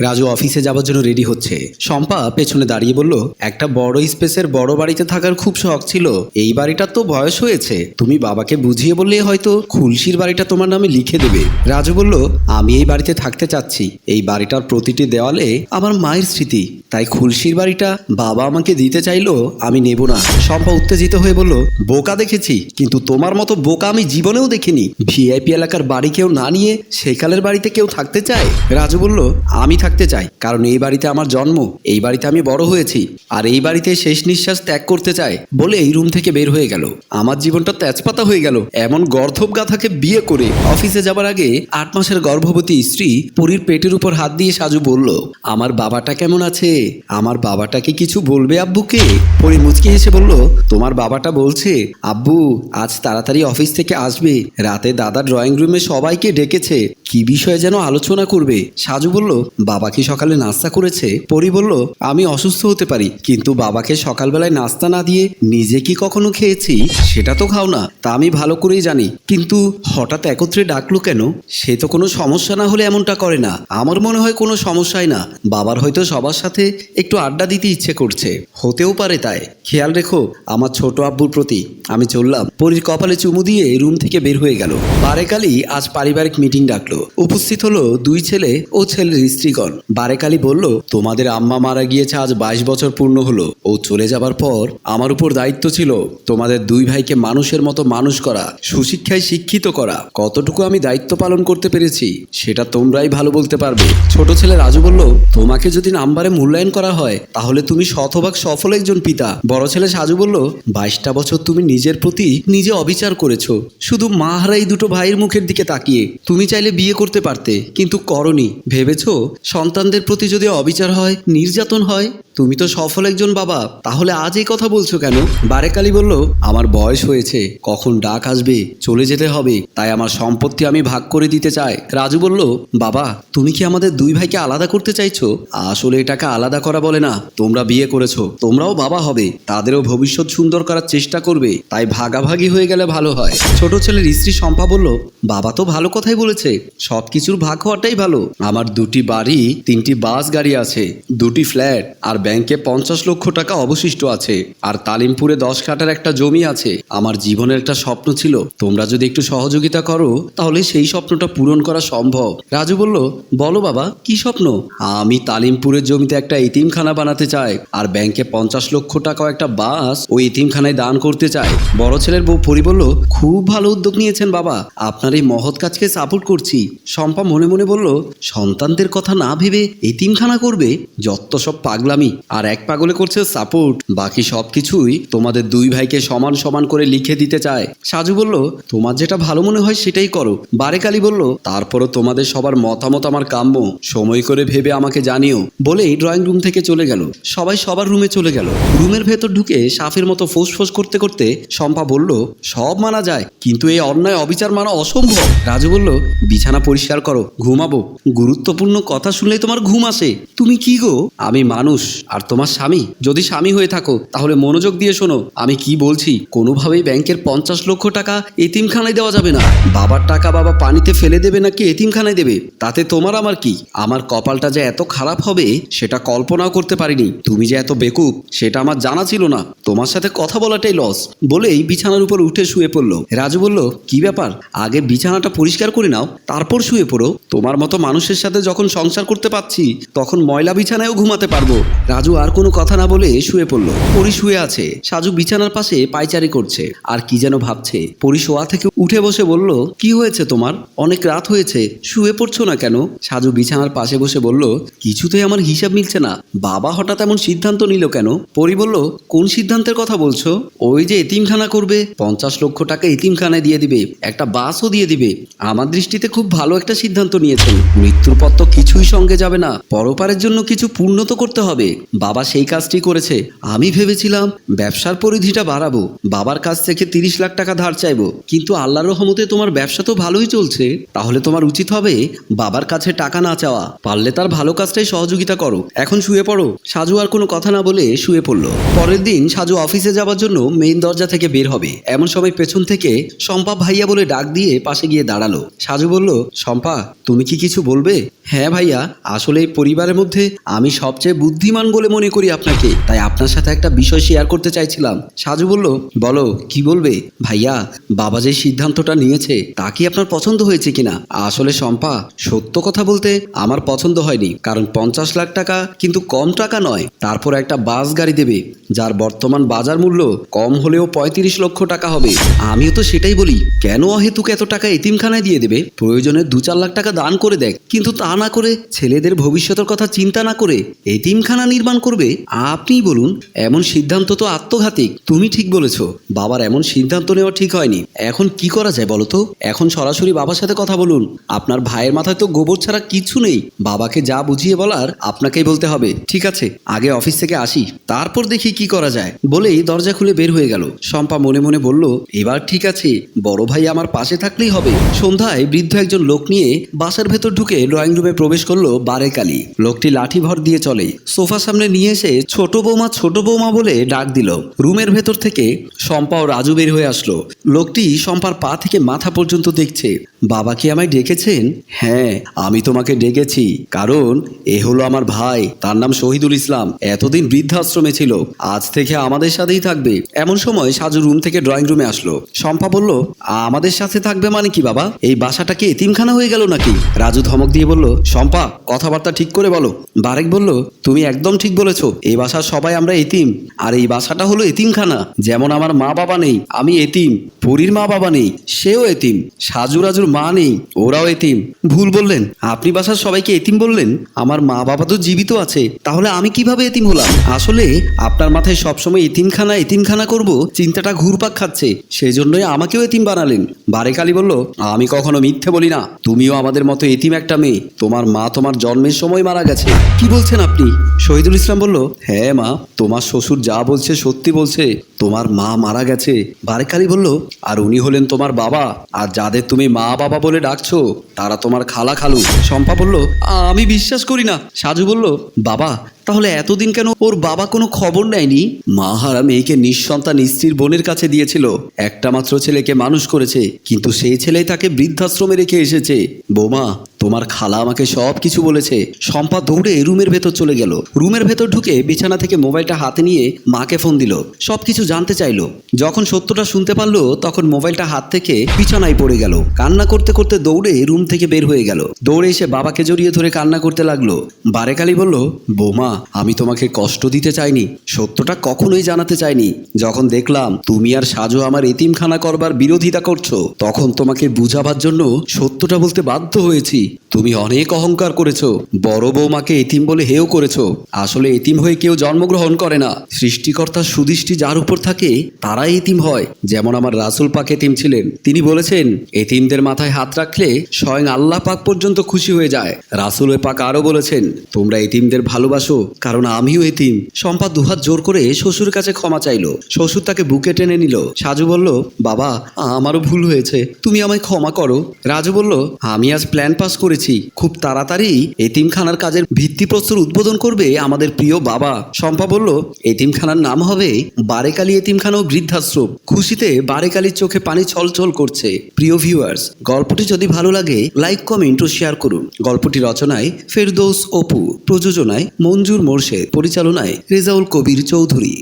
রাজু অফিসে যাওয়ার জন্য রেডি হচ্ছে। শম্পা পেছনে দাঁড়িয়ে বলল, একটা বড় স্পেসের বড় বাড়িতে থাকার খুব শখ ছিল। এই বাড়িটার তো বয়স হয়েছে। তুমি বাবাকে বুঝিয়ে বললে হয়তো খুলসির বাড়িটা তোমার নামে লিখে দেবে। রাজু বলল, আমি এই বাড়িতে থাকতে চাচ্ছি। এই বাড়িটার প্রতিটি দেওয়ালে আমার মায়ের স্মৃতি। তাই খুলসির বাড়িটা বাবা আমাকে দিতে চাইলো, আমি নেব না। শম্পা উত্তেজিত হয়ে বলল, বোকা দেখেছি, কিন্তু তোমার মতো বোকা আমি জীবনেও দেখিনি। ভিআইপি এলাকার বাড়ি কেউ না নিয়ে সেকালের বাড়িতে কেউ থাকতে চায়? রাজু বলল, আমি থাকতে চাই, কারণ এই বাড়িতে আমার জন্ম, এই বাড়িতে আমি বড় হয়েছি, আর এই বাড়িতে শেষ নিঃশ্বাস ত্যাগ করতে চায় বলে এই রুম থেকে বের হয়ে গেল। আমার জীবনটা তেজপাতা হয়ে গেল। এমন গর্ধব গাথাকে বিয়ে করে অফিসে যাবার আগে আট মাসের গর্ভবতী স্ত্রী পরীর পেটের উপর হাত দিয়ে সাজু বলল, আমার বাবাটা কেমন আছে? আমার বাবাটাকে কিছু বলবে আব্বুকে? পরি মুচকি হেসে বলল, তোমার বাবাটা বলছে, আব্বু, আজ তাড়াতাড়ি অফিস থেকে আসবে। রাতে দাদা ড্রয়িং রুমে সবাইকে ডেকেছে। কি বিষয়ে যেন আলোচনা করবে? সাজু বলল বাবা কি সকালে নাস্তা করেছে। পরি বলল, আমি অসুস্থ হতে পারি, কিন্তু বাবাকে সকালবেলায় নাস্তা না দিয়ে নিজে কি কখনো খেয়েছি? সেটা তো খাও না, তা আমি ভালো করেই জানি। কিন্তু হঠাৎ একত্রে ডাকলো কেন? সে তো কোনো সমস্যা না হলে এমনটা করে না। আমার মনে হয় কোনো সমস্যাই না। বাবার হয়তো সবার সাথে একটু আড্ডা দিতে ইচ্ছে করছে। হতেও পারে তাই। খেয়াল রেখো, আমার ছোট আব্বুর প্রতি। আমি চললাম। পরীর কপালে চুমু দিয়ে রুম থেকে বের হয়ে গেল। বারেকালি আজ পারিবারিক মিটিং ডাকলো। উপস্থিত হলো দুই ছেলে ও ছেলের স্ত্রীগণ। বারেকালি বলল, তোমাদের আম্মা মারা গিয়েছে, আজ বাইশ বছর পূর্ণ হলো। ও চলে যাবার পর আমার উপর দায়িত্ব ছিল তোমাদের দুই ভাইকে মানুষের মতো মানুষ করা, সুশিক্ষায় শিক্ষিত করা। কতটুকু আমি দায়িত্ব পালন করতে পেরেছি, সেটা তোমরাই ভালো বলতে পারবে। ছোট ছেলে রাজু বলল, তোমাকে যদি নাম্বারে মূল্যায়ন করা হয়, তাহলে তুমি শতভাগ সফল একজন পিতা। বড় ছেলে সাজু বলল, বাইশটা বছর তুমি নিজের প্রতি নিজে অবিচার করেছ। শুধু মা হারা এই দুটো ভাইয়ের মুখের দিকে তাকিয়ে। তুমি চাইলে বিয়ে করতে পারতে, কিন্তু করনি। ভেবেছো সন্তানদের প্রতি যদি অবিচার হয় নির্যাতন হয় তুমি তো সফল একজন বাবা, তাহলে আজ এই কথা বলছো কেন? বারেকালি বলল, আমার বয়স হয়েছে, কখন ডাক আসবে, চলে যেতে হবে, তাই আমার সম্পত্তি আমি ভাগ করে দিতে চাই। রাজু বলল, বাবা, তুমি কি আমাদের দুই ভাইকে আলাদা করতে চাইছো? আসলে এটাকে আলাদা করা বলে না, তোমরা বিয়ে করেছ, তোমরাও বাবা হবে, তাদেরও ভবিষ্যৎ সুন্দর করার চেষ্টা করবে, তাই ভাগাভাগি হয়ে গেলে ভালো হয়। ছোট ছেলের স্ত্রী শম্পা বলল, বাবা তো ভালো কথাই বলেছে সব কিছুর ভাগ হওয়াটাই ভালো। আমার দুটি বাড়ি, তিনটি বাস গাড়ি আছে, দুটি ফ্ল্যাট, আর ব্যাংকে পঞ্চাশ লক্ষ টাকা অবশিষ্ট আছে। আর তালিমপুরে দশ কাটার একটা জমি আছে। আমার জীবনের একটা স্বপ্ন ছিল, তোমরা যদি একটু সহযোগিতা করো, তাহলে সেই স্বপ্নটা পূরণ করা সম্ভব। রাজু বলল, বলো বাবা, কি স্বপ্ন? আমি তালিমপুরের জমিতে একটা এতিমখানা বানাতে চাই, আর ব্যাংকে পঞ্চাশ লক্ষ টাকাও একটা বাস ওই এতিমখানায় দান করতে চাই। বড় ছেলের বউ পরি বলল, খুব ভালো উদ্যোগ নিয়েছেন বাবা। আপনার এই মহৎ কাজকে সাপোর্ট করছি। শম্পা মনে মনে বলল, সন্তানদের কথা না ভেবে এতিমখানা করবে? যত সব পাগলামি। আর এক পাগলে করছে সাপোর্ট বাকি সব কিছুই তোমাদের দুই ভাইকে সমান সমান করে লিখে দিতে চায়। সাজু বলল, তোমার যেটা ভালো মনে হয় সেটাই করো। বারেকালি বলল, তারপরও তোমাদের সবার মতামত আমার কাম্য। সময় করে ভেবে আমাকে জানিও। বলেই ড্রয়িং রুম থেকে চলে গেল। সবাই সবার রুমে চলে গেল। রুমের ভেতর ঢুকে সাফের মতো ফোঁস করতে করতে শম্পা বলল, সব মানা যায়, কিন্তু এই অন্যায় অবিচার মানা অসম্ভব। রাজু বলল, বিছানা পরিষ্কার করো, ঘুমাবো। গুরুত্বপূর্ণ কথা শুনলেই তোমার ঘুম আসে। তুমি কি গো? আমি মানুষ আর তোমার স্বামী? যদি স্বামী হয়ে থাকো, তাহলে মনোযোগ দিয়ে শোনো। আমি কি বলছি? কোনোভাবেই ব্যাংকের পঞ্চাশ লক্ষ টাকা এতিমখানায় দেওয়া যাবে না। বাবার টাকা বাবা পানিতে ফেলে দেবে নাকি এতিমখানায় দেবে? তাতে তোমার আমার কি? আমার কপালটা যে এত খারাপ হবে, সেটা কল্পনাও করতে পারিনি। তুমি যে এত বেকুব, সেটা আমার জানা ছিল না। তোমার সাথে কথা বলাটাই লস বলেই বিছানার উপর উঠে শুয়ে পড়ল। রাজু বলল, কি ব্যাপার? আগে বিছানাটা পরিষ্কার করে নাও, তারপর শুয়ে পড়ো। তোমার মতো মানুষের সাথে যখন সংসার করতে পারছি, তখন ময়লা বিছানায়ও ঘুমাতে পারব। রাজু আর কোনো কথা না বলে শুয়ে পড়ল। পরি শুয়ে আছে। সাজু বিছানার পাশে পায়চারি করছে। আর কি যেন ভাবছে। পরি শোয়া থেকে উঠে বসে বলল, কি হয়েছে তোমার? অনেক রাত হয়েছে। শুয়ে পড়ছো না কেন? সাজু বিছানার পাশে বসে বলল, কিছুতেই আমার হিসাব মিলছে না। বাবা হঠাৎ এমন সিদ্ধান্ত নিল কেন? পরি বলল, কোন সিদ্ধান্তের কথা বলছো? ওই যে এতিমখানা করবে। পঞ্চাশ লক্ষ টাকা এতিমখানায় দিয়ে দিবে। একটা বাসও দিয়ে দিবে। আমার দৃষ্টিতে খুব ভালো একটা সিদ্ধান্ত নিয়েছেন মৃত্যুর পর তো কিছুই সঙ্গে যাবে না। পরপারের জন্য কিছু পূর্ণ তো করতে হবে। বাবা সেই কাজটি করেছে। আমি ভেবেছিলাম, ব্যবসার পরিধিটা বাড়াবো, বাবার কাছ থেকে তিরিশ লাখ টাকা ধার চাইব। কিন্তু আল্লাহর রহমতে তোমার ব্যবসা তো ভালোই চলছে। তাহলে তোমার উচিত হবে, বাবার কাছে টাকা না চাওয়া। পারলে তার ভালো কাজটাই সহযোগিতা করো। এখন শুয়ে পড়ো। সাজু আর কোনো কথা না বলে শুয়ে পড়ল। পরের দিন সাজু অফিসে যাওয়ার জন্য মেইন দরজা থেকে বের হবে। এমন সময় পেছন থেকে শম্পা ভাইয়া বলে ডাক দিয়ে পাশে গিয়ে দাঁড়াল। সাজু বলল, শম্পা, তুমি কি কিছু বলবে? হ্যাঁ ভাইয়া, আসলে এই পরিবারের মধ্যে আমি সবচেয়ে বুদ্ধিমান বলে মনে করি আপনাকে। তাই আপনার সাথে একটা বিষয় শেয়ার করতে চাইছিলাম। সাজু বলল, বলো, কি বলবে? ভাইয়া, বাবা যে সিদ্ধান্তটা নিয়েছে, তা কি আপনার পছন্দ হয়েছে কিনা? আসলে শম্পা, সত্য কথা বলতে আমার পছন্দ হয়নি। কারণ পঞ্চাশ লাখ টাকা কিন্তু কম টাকা নয়। তারপর একটা বাস গাড়ি দেবে, যার বর্তমান বাজার মূল্য কম হলেও পঁয়ত্রিশ লক্ষ টাকা হবে। আমিও তো সেটাই বলি, কেন অহেতুক এত টাকা এতিমখানায় দিয়ে দেবে? প্রয়োজনে দু চার লাখ টাকা দান করে দেখ। কিন্তু তা না করে ছেলেদের ভবিষ্যতের কথা চিন্তা না করে এতিমখানা নির্মাণ করবে? আপনিই বলুন, এমন সিদ্ধান্ত তো আত্মঘাতিক তুমি ঠিক বলেছ, বাবার এমন সিদ্ধান্ত নেওয়া ঠিক হয়নি। এখন কি করা যায় বলো তো? এখন সরাসরি বাবার সাথে কথা বলুন। আপনার ভাইয়ের মাথায় তো গোবর ছাড়া কিছু নেই। বাবাকে যা বুঝিয়ে বলার আপনাকেই বলতে হবে। ঠিক আছে, আগে অফিস থেকে আসি। তারপর দেখি কি করা যায়। বলেই দরজা খুলে বের হয়ে গেল। শম্পা মনে মনে বলল, এবার ঠিক আছে, বড় ভাই আমার পাশে থাকলেই হবে। সন্ধ্যায় বৃদ্ধ একজন লোক নিয়ে বাসার ভেতর ঢুকে ড্রয়িং রুমে প্রবেশ করল বারেকালি। লোকটি লাঠি ভর দিয়ে চলে। সোফা সামনে নিয়ে এসে ছোট বৌমা ছোট বৌমা বলে ডাক দিল। রুমের ভেতর থেকে শম্পা ও রাজু বের হয়ে আসলো। লোকটি শম্পার পা থেকে মাথা পর্যন্ত দেখছে। বাবা কি আমায় ডেকেছেন? হ্যাঁ আমি তোমাকে ডেকেছি, কারণ এ হলো আমার ভাই, তার নাম শহীদুল ইসলাম। এতদিন বৃদ্ধাশ্রমে ছিল, আজ থেকে আমাদের সাথেই থাকবে। এমন সময় সাজু রুম থেকে ড্রয়িং রুমে আসলো। শম্পা বলল, আমাদের সাথে থাকবে মানে কি বাবা? এই বাসাটা কি এতিমখানা হয়ে গেল নাকি? রাজু ধমক দিয়ে বলল, শম্পা, কথাবার্তা ঠিক করে বলো। বারেক বলল, তুমি একদম ঠিক বলেছ, এই বাসার সবাই আমরা এতিম। আর এই বাসাটা হলো এতিমখানা। যেমন আমার মা বাবা নেই, আমি এতিম। পুরীর মা বাবা নেই, সেও এতিম। সাজু রাজুর মা নেই, ওরাও এতিম। ভুল বললেন। আপনি বাসার সবাইকে এতিম বললেন? আমার মা বাবা তো জীবিত আছে। তাহলে আমি কীভাবে এতিম হলাম? আসলে আপনার মাথায় সবসময় এতিমখানা এতিমখানা করব, চিন্তাটা ঘুরপাক খাচ্ছে। সেই জন্যই আমাকেও এতিম বানালেন। বারেকালি বলল, আমি কখনো মিথ্যে বলি না। তুমিও আমাদের মতো এতিম একটা মেয়ে। তোমার মা তোমার জন্মের সময় মারা গেছে। কি বলছেন আপনি? শহীদুল ইসলাম বলল হ্যাঁ মা, তোমার শ্বশুর যা বলছে সত্যি বলছে। তোমার মা মারা গেছে। বারেকালি বলল, আর উনি হলেন তোমার বাবা। আর যাদের তুমি মা বাবা বলে ডাকছো, তারা তোমার খালা খালু। শম্পা বলল, আমি বিশ্বাস করি না। সাজু বলল, বাবা তাহলে এতদিন কেন ওর বাবা কোনো খবর নেয়নি? মা হারা মেয়েকে নিঃসন্তান স্ত্রীর বোনের কাছে দিয়েছিল। একটা মাত্র ছেলেকে মানুষ করেছে, কিন্তু সেই ছেলেই তাকে বৃদ্ধাশ্রমে রেখে এসেছে। বোমা, তোমার খালা আমাকে সব কিছু বলেছে। শম্পা দৌড়ে রুমের ভেতর চলে গেল। রুমের ভেতর ঢুকে বিছানা থেকে মোবাইলটা হাতে নিয়ে মাকে ফোন দিল। সব কিছু জানতে চাইলো। যখন সত্যটা শুনতে পারল, তখন মোবাইলটা হাত থেকে বিছানায় পড়ে গেল। কান্না করতে করতে দৌড়ে রুম থেকে বের হয়ে গেল। দৌড়ে এসে বাবাকে জড়িয়ে ধরে কান্না করতে লাগল। বারেকালি বলল, বৌমা আমি তোমাকে কষ্ট দিতে চাইনি, সত্যটা কখনোই জানাতে চাইনি। যখন দেখলাম তুমি আর সাজু আমার এতিমখানা করবার বিরোধিতা করছ, তখন তোমাকে বুঝাবার জন্য সত্যটা বলতে বাধ্য হয়েছি। তুমি অনেক অহংকার করেছ, বড় বৌমাকে এতিম বলে হেও করেছ। আসলে এতিম হয়ে কেউ জন্মগ্রহণ করে না। সৃষ্টিকর্তার সুদৃষ্টি যার উপর থাকে, তারাই এতিম হয়। যেমন আমার রাসুল পাক এতিম ছিলেন। তিনি বলেছেন, এতিমদের মাথায় হাত রাখলে স্বয়ং আল্লাহ পাক পর্যন্ত খুশি হয়ে যায়। রাসুল পাক আরও বলেছেন, তোমরা এতিমদের ভালোবাসো কারণ আমিও এতিম সম্পা দুহাত জোর করে শ্বশুর কাছে ক্ষমা চাইলো। শ্বশুর তাকে বুকে টেনে নিল। সাজু বলল, বাবা, আমারও ভুল হয়েছে। তুমি আমায় ক্ষমা করো। রাজু বলল, আমি আজ প্ল্যান পাস করেছি। খুব তাড়াতাড়ি এতিমখানার কাজের ভিত্তিপ্রস্তর উদ্বোধন করবে আমাদের প্রিয় বাবা। শম্পা বলল, এতিমখানার নাম হবে বারেকালি এতিমখানা ও বৃদ্ধাশ্রম। খুশিতে বারেকালির চোখে পানি ছলছল করছে। প্রিয় ভিউয়ার্স গল্পটি যদি ভালো লাগে লাইক কমেন্ট ও শেয়ার করুন। গল্পটি রচনায় ফেরদৌস অপু, প্রযোজনায় মঞ্জুর মোর্শেদ পরিচালনায় রেজাউল কবির চৌধুরী।